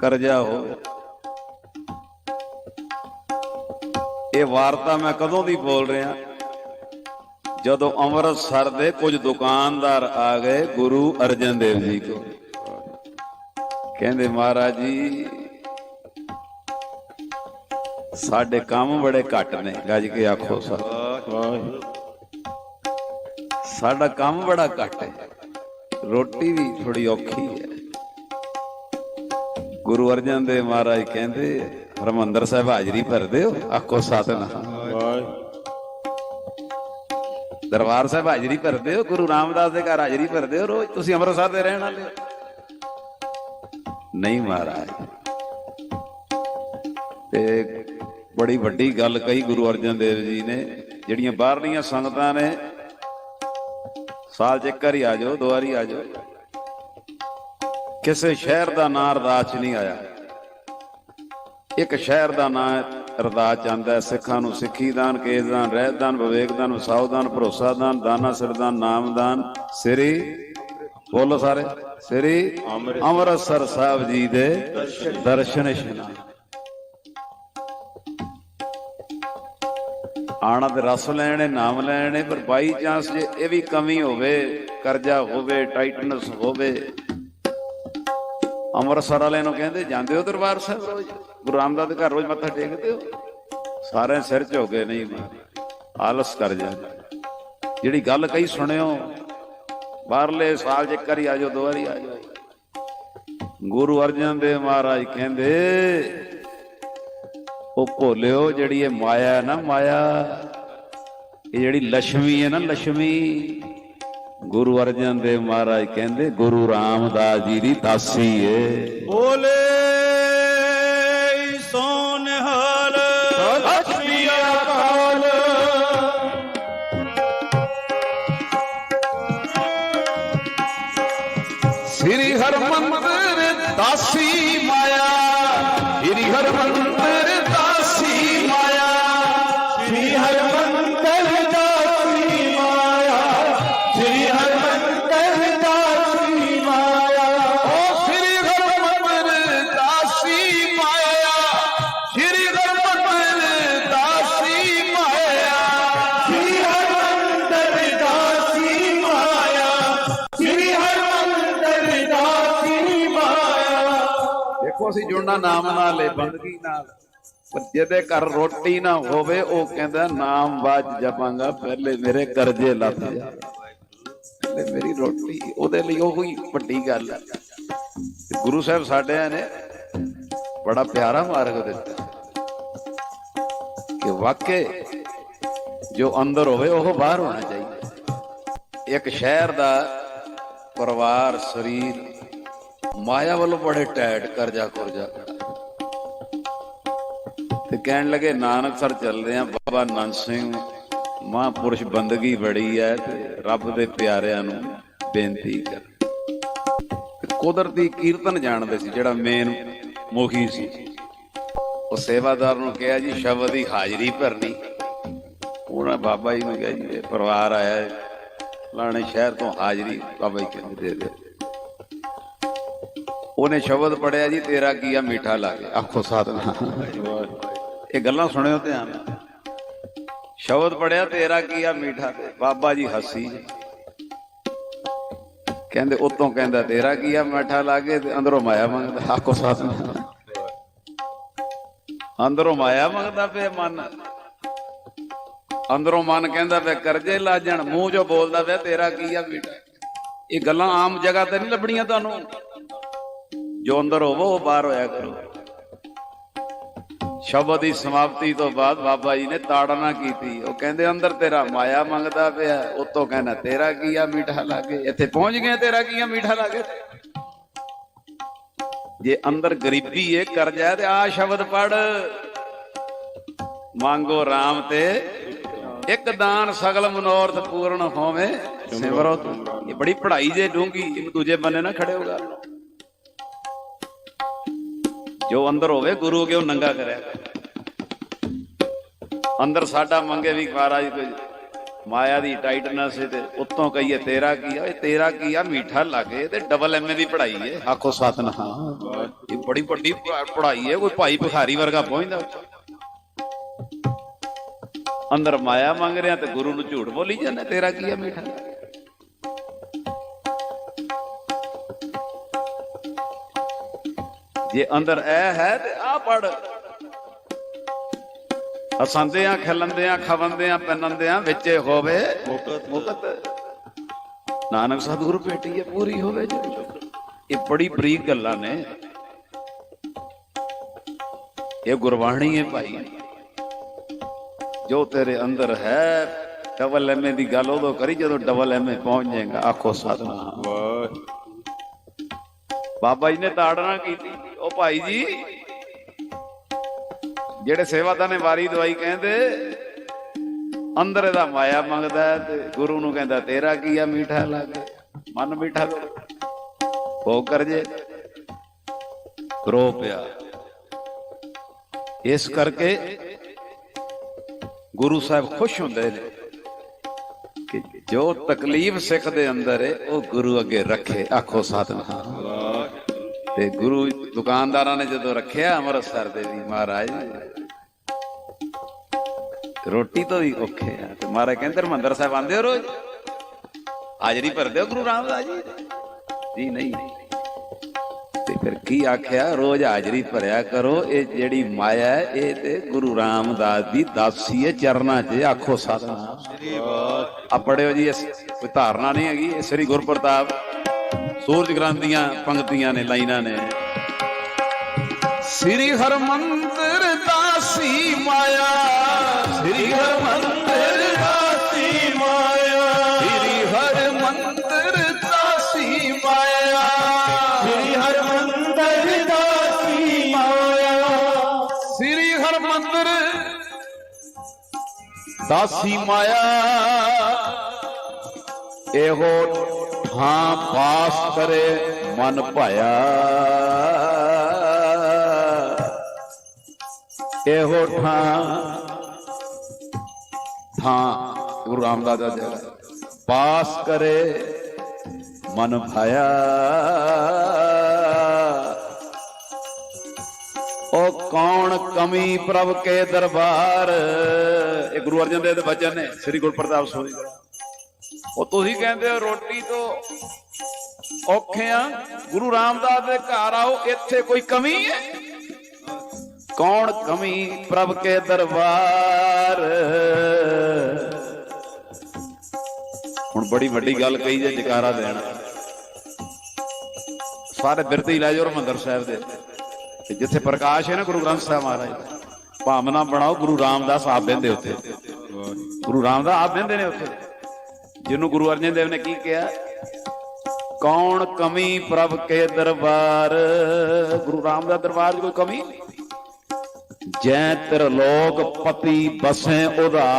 ਕਰਜ਼ਾ ਹੋਵੇ ਇਹ ਵਾਰਤਾ ਮੈਂ ਕਦੋਂ ਦੀ ਬੋਲ ਰਿਹਾ? ਜਦੋਂ ਅੰਮ੍ਰਿਤਸਰ ਦੇ ਕੁਝ ਦੁਕਾਨਦਾਰ ਆ ਗਏ ਗੁਰੂ ਅਰਜਨ ਦੇਵ ਜੀ ਕੋਲ। ਕਹਿੰਦੇ, ਮਹਾਰਾਜ ਜੀ, ਸਾਡੇ ਕੰਮ ਬੜੇ ਘੱਟ ਨੇ। ਗੱਜ ਕੇ ਆਖੋ, ਸਰ, ਸਾਡਾ ਕੰਮ ਬੜਾ ਘੱਟ ਹੈ। ਰੋਟੀ ਵੀ ਥੋੜੀ ਔਖੀ ਹੈ। ਗੁਰੂ ਅਰਜਨ ਦੇਵ ਮਹਾਰਾਜ ਕਹਿੰਦੇ, ਹਰਮੰਦਰ ਸਾਹਿਬ ਹਾਜ਼ਰੀ ਭਰਦੇ ਹੋ, ਆਖੋ ਸਤਨਾਮ। ਦਰਬਾਰ ਸਾਹਿਬ ਹਾਜ਼ਰੀ ਭਰਦੇ ਹੋ, ਗੁਰੂ ਰਾਮਦਾਸ ਦੇ ਘਰ ਹਾਜ਼ਰੀ ਭਰਦੇ ਹੋ, ਰੋਜ਼ ਤੁਸੀਂ ਅੰਮ੍ਰਿਤਸਰ ਦੇ ਰਹਿਣ ਵਾਲੇ ਹੋ। ਨਹੀਂ ਮਹਾਰਾਜ। ਤੇ ਬੜੀ ਵੱਡੀ ਗੱਲ ਕਹੀ ਗੁਰੂ ਅਰਜਨ ਦੇਵ ਜੀ ਨੇ, ਜਿਹੜੀਆਂ ਬਾਹਰਲੀਆਂ ਸੰਗਤਾਂ ਨੇ, ਸਾਲ ਚ ਇੱਕ ਵਾਰੀ ਆ ਜਾਓ, ਦੋ ਵਾਰੀ ਆ ਜਾਓ। ਕਿਸੇ ਸ਼ਹਿਰ ਦਾ ਨਾਂ ਅਰਦਾਸ ਨਹੀਂ ਆਇਆ। ਇੱਕ ਸ਼ਹਿਰ ਦਾ ਨਾਂ ਅਰਦਾਸ 'ਚ ਆਂਦਾ ਹੈ, ਸਿੱਖਾਂ ਨੂੰ ਸਿੱਖੀ ਦਾਨ, ਕੇਸ ਦਾਨ, ਰਹਿਤ ਦਾਨ, ਵਿਵੇਕ ਦਾਨ ਵਸਾਉ ਦਾਨ, ਭਰੋਸਾ ਦਾਨ, ਦਾਨਾ ਸਿਰਦਾਨ ਨਾਮ ਦਾਨ, ਸ੍ਰੀ ਬੋਲੋ ਸਾਰੇ, ਸ੍ਰੀ ਅੰਮ੍ਰਿਤਸਰ ਸਾਹਿਬ ਜੀ ਦੇ ਦਰਸ਼ਨ ਇਸ਼ਨਾਨ ਆਣਾ ਤੇ ਰਸ ਲੈਣੇ, ਨਾਮ ਲੈਣੇ, ਪਰ ਬਾਈ ਚਾਂਸ ਜੇ ਇਹ ਵੀ ਕਮੀ ਹੋਵੇ, ਕਰਜ਼ਾ ਹੋਵੇ, ਟਾਈਟਨਸ ਹੋਵੇ ਅੰਮ੍ਰਿਤਸਰ ਵਾਲੇ ਨੂੰ ਕਹਿੰਦੇ, ਜਾਂਦੇ ਹੋ ਦਰਬਾਰ ਸਾਹਿਬ? ਰੋਜ਼ ਗੁਰੂ ਰਾਮਦਾਸ ਦੇ ਘਰ ਰੋਜ਼ ਮੱਥਾ ਟੇਕਦੇ ਹੋ? ਸਾਰੇ ਸਿਰ ਝੋ ਕੇ ਨਹੀਂ ਆਲਸ ਕਰ ਜਾਂਦੇ ਜਿਹੜੀ ਗੱਲ ਕਹੀ ਸੁਣਿਓ। ਬਾਹਰਲੇ ਸਾਲ ਜੇ ਕਰੀ ਜਾਓ, ਦੋ ਵਾਰੀ ਜਾਓ। ਗੁਰੂ ਅਰਜਨ ਦੇਵ ਮਹਾਰਾਜ ਕਹਿੰਦੇ, ਉਹ ਭੋਲਿਓ ਜਿਹੜੀ ਇਹ ਮਾਇਆ ਨਾ, ਮਾਇਆ। ਇਹ ਜਿਹੜੀ ਲక్ష్ਮੀ ਹੈ ਨਾ ਲక్ష్ਮੀ ਗੁਰੂ ਅਰਜਨ ਦੇਵ ਮਹਾਰਾਜ ਕਹਿੰਦੇ ਗੁਰੂ ਰਾਮਦਾਸ ਜੀ ਦੀ ਦਾਸੀ ਏ। ਬੋਲੇ ਸੋਨਹਾਲ ਸਤਿ ਅਕਾਲ। ਸ੍ਰੀ ਹਰਮੰਦਰ ਦੇਖੋ ਅਸੀਂ ਜੁੜਨਾ ਨਾਮ ਨਾਲ ਏ ਬੰਦਗੀ ਨਾਲ ਪਰ ਜਿਹਦੇ ਘਰ ਰੋਟੀ ਨਾ ਹੋਵੇ, ਉਹ ਕਹਿੰਦਾ, ਨਾਮ ਬਾਜ ਜਪਾਂਗਾ, ਪਹਿਲੇ ਮੇਰੇ ਕਰਜ਼ੇ ਲੱਥ ਜਾ। ਮੇਰੀ ਰੋਟੀ ਉਹਦੇ ਲਈ ਉਹ ਹੀ ਵੱਡੀ ਗੱਲ ਹੈ ਗੁਰੂ ਸਾਹਿਬ ਸਾਡਿਆਂ ਨੇ, ਬੜਾ ਪਿਆਰਾ ਮਾਰਗ ਦਿੱਤਾ। ਕਿ ਵਾਕੇ ਜੋ ਅੰਦਰ ਹੋਵੇ, ਉਹ ਬਾਹਰ ਹੋਣਾ ਚਾਹੀਦਾ। ਇੱਕ ਸ਼ਹਿਰ ਦਾ ਪਰਿਵਾਰ, ਸਰੀਰ ਮਾਇਆ ਵੱਲੋਂ ਬੜੇ ਟੈਟ ਕਰਜਾ ਕੁਰਜਾ ਤੇ ਕਹਿਣ ਲੱਗੇ, ਨਾਨਕ ਸਰ ਚੱਲਦੇ ਆ, ਬਾਬਾ ਨੰਦ ਸਿੰਘ, ਮਹਾਂਪੁਰਸ਼ ਬੰਦਗੀ ਬੜੀ ਹੈ ਤੇ ਰੱਬ ਦੇ ਪਿਆਰਿਆਂ ਨੂੰ ਬੇਨਤੀ ਕਰ। ਕੁਦਰਤੀ ਕੀਰਤਨ ਜਾਣਦੇ ਸੀ, ਜਿਹੜਾ ਮੇਨ ਮੁਖੀ ਸੀ। ਉਹ ਸੇਵਾਦਾਰ ਨੂੰ ਕਿਹਾ, ਜੀ, ਸ਼ਬਦ ਦੀ ਹਾਜ਼ਰੀ ਭਰਨੀ। ਉਹਨਾਂ ਬਾਬਾ ਜੀ ਨੂੰ ਕਿਹਾ, ਜੀ ਪਰਿਵਾਰ ਆਇਆ ਲਾਣੇ ਸ਼ਹਿਰ ਤੋਂ ਹਾਜ਼ਰੀ ਬਾਬਾ ਜੀ ਕਹਿੰਦੇ ਦੇ ਦੇ ਉਹਨੇ ਸ਼ਬਦ ਪੜਿਆ ਜੀ, ਤੇਰਾ ਕੀਆ ਮੀਠਾ ਲਾਗੇ ਆਖੋ ਸਾਧਨਾ। ਇਹ ਗੱਲਾਂ ਸੁਣਿਓ ਧਿਆਨ ਸ਼ਬਦ ਪੜਿਆ, ਤੇਰਾ ਕੀਆ ਮਿੱਠਾ ਤੇ। ਬਾਬਾ ਜੀ ਹੱਸੀ। ਕਹਿੰਦੇ, ਉਤੋਂ ਕਹਿੰਦਾ, ਤੇਰਾ ਕੀਆ ਮਿੱਠਾ ਲਾਗੇ ਤੇ ਅੰਦਰੋਂ ਮਾਇਆ ਮੰਗਦਾ। ਆਖੋ ਸਾਧਨਾ। ਅੰਦਰੋਂ ਮਾਇਆ ਮੰਗਦਾ ਪਿਆ ਮਨ। ਅੰਦਰੋਂ ਮਨ ਕਹਿੰਦਾ ਪਿਆ, ਕਰਜ਼ੇ ਲਾਜਣ। ਮੂੰਹ ਜੋ ਬੋਲਦਾ ਪਿਆ, ਤੇਰਾ ਕੀ ਆ, ਮਿੱਠਾ। ਇਹ ਗੱਲਾਂ ਆਮ ਜਗ੍ਹਾ ਤੇ ਨਹੀਂ ਲੱਭਣੀਆਂ ਤੁਹਾਨੂੰ। ਜੋ ਅੰਦਰ ਹੋਵੋ, ਉਹ ਬਾਹਰ ਹੋਇਆ ਕਰੋ। ਸ਼ਬਦ ਦੀ ਸਮਾਪਤੀ ਤੋਂ ਬਾਅਦ ਬਾਬਾ ਜੀ ਨੇ ਤਾੜਨਾ ਕੀਤੀ। ਉਹ ਕਹਿੰਦੇ, ਅੰਦਰ ਤੇਰਾ ਮਾਇਆ ਮੰਗਦਾ ਪਿਆ, ਉਤੋਂ ਕਹਿੰਦਾ, ਤੇਰਾ ਕੀ ਆ ਮਿੱਠਾ ਲਾਗੇ? ਇੱਥੇ ਪਹੁੰਚ ਗਏ, ਤੇਰਾ ਕੀ ਮੀਠਾ ਲਾਗੇ? ਜੇ ਅੰਦਰ ਗਰੀਬੀ ਏ ਕਰਜ਼ਾ ਤੇ ਆ ਸ਼ਬਦ ਪੜ ਮੰਗੋ RAM ਤੇ ਇੱਕ ਦਾਨ, ਸਗਲ ਮਨੋਰਥ ਪੂਰਨ ਹੋਵੇ, ਸਿਮਰੋ ਇਹ ਬੜੀ ਪੜ੍ਹਾਈ ਜੇ ਡੂੰਗੀ ਇੱਕ ਦੂਜੇ ਬੰਨੇ ਨਾ ਖੜੇ ਹੋਗਾ ਜੋ ਅੰਦਰ ਹੋਵੇ, ਗੁਰੂ ਕੇ ਉਹ ਨੰਗਾ ਕਰਿਆ। ਅੰਦਰ ਸਾਡਾ ਮੰਗੇ ਵੀ ਮਹਾਰਾਜ ਕੋਈ ਮਾਇਆ ਦੀ ਟਾਈਟਨੈਸ ਤੇ ਉੱਤੋਂ ਕਹੀਏ, ਤੇਰਾ ਕੀ ਆ? ਇਹ ਤੇਰਾ ਕੀ ਆ? ਮਿੱਠਾ ਲੱਗੇ ਤੇ ਡਬਲ ਐਮਏ ਦੀ ਪੜ੍ਹਾਈ ਏ। ਆਖੋ ਸਤਨਾਮ। ਇਹ ਬੜੀ ਵੱਡੀ ਪੜ੍ਹਾਈ ਏ, ਕੋਈ ਭਾਈ ਭਿਖਾਰੀ ਵਰਗਾ ਪਹੁੰਚਦਾ। ਅੰਦਰ ਮਾਇਆ ਮੰਗ ਰਿਹਾ ਤੇ ਗੁਰੂ ਨੂੰ ਝੂਠ ਬੋਲੀ ਜਾਂਦਾ, ਤੇਰਾ ਕੀ ਆ ਮਿੱਠਾ? ਜੇ ਅੰਦਰ ਇਹ ਹੈ ਤੇ ਆ ਪੜ। ਹਸਾਂਦੇ ਆ ਖਿਲੰਦੇ ਆ ਵਿੱਚੇ ਹੋਵੇ ਮੁਕਤ। ਨਾਨਕ ਸਤਿਗੁਰੂ ਭੇਟੀ ਪੂਰੀ ਹੋਵੇ ਇਹ ਬੜੀ ਬਰੀਕ ਗੱਲਾਂ ਨੇ। ਇਹ ਗੁਰਬਾਣੀ ਹੈ ਭਾਈ। ਜੋ ਤੇਰੇ ਅੰਦਰ ਹੈ, ਡਬਲ ਐਮਏ ਦੀ ਗੱਲ ਉਦੋਂ ਕਰੀ ਜਦੋਂ ਡਬਲ ਐਮਏ ਪਹੁੰਚ ਜਾਏਗਾ। ਆਖੋ ਸਤਨਾਮ। ਬਾਬਾ ਜੀ ਨੇ ਤਾੜਨਾ ਕੀਤੀ। ਉਹ ਭਾਈ ਜੀ, ਜਿਹੜੇ ਸੇਵਾਦਾਰ ਨੇ ਵਾਰੀ ਦਵਾਈ ਕਹਿੰਦੇ, ਅੰਦਰ ਇਹਦਾ ਮਾਇਆ ਮੰਗਦਾ ਤੇ ਗੁਰੂ ਨੂੰ ਕਹਿੰਦਾ, ਤੇਰਾ ਕੀ ਆ ਮੀਠਾ ਲੱਗੇ? ਮਨ ਮੀਠਾ ਭੋਗ ਕਰ ਜੇ। ਰੋ ਪਿਆ। ਇਸ ਕਰਕੇ ਗੁਰੂ ਸਾਹਿਬ ਖੁਸ਼ ਹੁੰਦੇ ਨੇ ਕਿ ਜੋ ਤਕਲੀਫ ਸਿੱਖ ਦੇ ਅੰਦਰ ਹੈ ਉਹ ਗੁਰੂ ਅੱਗੇ ਰੱਖੇ। ਆਖੋ ਸਤਨਾਮ ਤੇ ਗੁਰੂ ਦੁਕਾਨਦਾਰਾਂ ਨੇ ਜਦੋਂ ਰੱਖਿਆ ਅੰਮ੍ਰਿਤਸਰ ਦੇ ਵੀ ਮਹਾਰਾਜ ਰੋਟੀ ਤੋਂ ਵੀ ਔਖੇ ਆ। ਤੇ ਮਹਾਰਾਜ ਕਹਿੰਦੇ ਹਰਮੰਦਰ ਸਾਹਿਬ ਆਂਦੇ ਹੋ ਰੋਜ਼? ਹਾਜ਼ਰੀ ਭਰਦੇ ਹੋ ਗੁਰੂ ਰਾਮਦਾਸ ਜੀ? ਜੀ ਨਹੀਂ। ਤੇ ਫਿਰ ਕੀ ਆਖਿਆ? ਰੋਜ਼ ਹਾਜ਼ਰੀ ਭਰਿਆ ਕਰੋ। ਇਹ ਜਿਹੜੀ ਮਾਇਆ ਹੈ ਇਹ ਤੇ ਗੁਰੂ ਰਾਮਦਾਸ ਦੀ ਦਾਸੀ ਹੈ ਚਰਨਾਂ 'ਚ। ਆਖੋ ਸਤਨਾਮ। ਆ ਪੜਿਓ ਜੀ ਇਸ ਕੋਈ ਧਾਰਨਾ ਨਹੀਂ ਹੈਗੀ ਇਹ ਸ੍ਰੀ ਗੁਰਪ੍ਰਤਾਪ। ਸੂਰਜ ਗ੍ਰੰਥ ਦੀਆਂ ਪੰਕਤੀਆਂ ਨੇ ਲਾਈਨਾਂ ਨੇ। ਸ੍ਰੀ ਹਰਮੰਦਰ ਦਾਸੀ ਮਾਇਆ। ਸ੍ਰੀ ਹਰਮੰਦਰ ਦਾਸੀ ਮਾਇਆ। ਸ੍ਰੀ ਹਰਮੰਦਰ ਦਾਸੀ ਮਾਇਆ। ਸ੍ਰੀ ਹਰਮੰਦਰ ਦਾਸੀ ਮਾਇਆ। ਸ੍ਰੀ ਹਰਮੰਦਰ ਦਾਸੀ ਮਾਇਆ। ਇਹੋ ਹਾਂ ਪਾਸ ਕਰੇ ਮਨ ਭਾਇਆ। ਇਹੋ ਥਾਂ ਥਾਂ ਗੁਰੂ ਰਾਮਦਾਸ ਦਾ ਜਗ੍ਹਾ ਪਾਸ ਕਰੇ ਮਨ ਭਾਇਆ। ਉਹ ਕੌਣ ਕਮੀ ਪ੍ਰਭ ਕੇ ਦਰਬਾਰ? ਇਹ ਗੁਰੂ ਅਰਜਨ ਦੇਵ ਦੇ ਬਚਨ ਨੇ, ਸ੍ਰੀ ਗੁਰਪ੍ਰਤਾਪ ਸੋਈ ਉਹ ਤੁਸੀਂ ਕਹਿੰਦੇ ਹੋ ਰੋਟੀ ਤੋਂ ਔਖੇ ਆ। ਗੁਰੂ ਰਾਮਦਾਸ ਦੇ ਘਰ ਆਓ, ਇੱਥੇ ਕੋਈ ਕਮੀ ਹੈ? ਕੌਣ ਕਮੀ? ਪ੍ਰਭ ਕੇ ਦਰਬਾਰ। ਹੁਣ ਬੜੀ ਵੱਡੀ ਗੱਲ ਕਹੀ ਜੇ, ਜਕਾਰਾ ਦੇਣਾ। ਸਾਰੇ ਬਿਰਤੀ ਲੈ ਜਾਓ ਹਰਮੰਦਰ ਸਾਹਿਬ ਦੇ। ਤੇ ਜਿੱਥੇ ਪ੍ਰਕਾਸ਼ ਹੈ ਨਾ ਗੁਰੂ ਗ੍ਰੰਥ ਸਾਹਿਬ ਮਹਾਰਾਜ, ਭਾਵਨਾ ਬਣਾਓ, ਗੁਰੂ ਰਾਮਦਾਸ ਆਪ ਬਹਿੰਦੇ ਉੱਥੇ। ਗੁਰੂ ਰਾਮਦਾਸ ਆਪ ਬਹਿੰਦੇ ਨੇ ਉੱਥੇ। ਜਿਹਨੂੰ ਗੁਰੂ ਅਰਜਨ ਦੇਵ ਨੇ ਕੀ ਕਿਹਾ? ਕੌਣ ਕਮੀ ਪ੍ਰਭ ਕੇ ਦਰਬਾਰ? ਗੁਰੂ ਰਾਮ ਦਾ ਦਰਬਾਰ 'ਚ ਕੋਈ ਕਮੀ? ਜੈ ਤਿਰ ਲੋਕ ਪਤੀ ਬਸੇ ਉਧਾਰ।